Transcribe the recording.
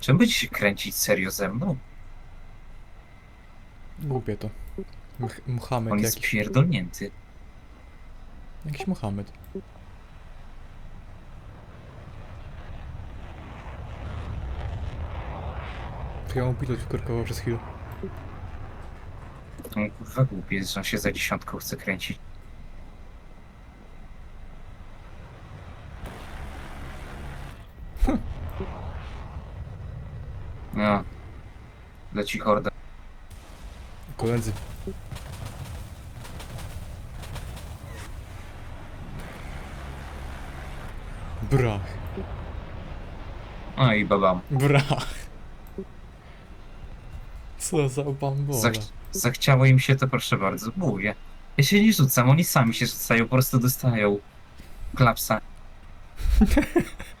Czemu będzie się kręcić serio ze mną? Głupie to. Mch- Muhammad On jest jakiś. pierdolnięty. Jakiś Muhammad. Ja mu pilot wykorkował przez chwilę. On kurwa głupi jest, że on się za dziesiątką chce kręcić. No. Leci horda. Koledzy. Brach. No i babam. Brach. Co za bambola. Zach zachciało im się to, proszę bardzo. Mówię. Ja się nie rzucam, oni sami się rzucają, po prostu dostają klapsa.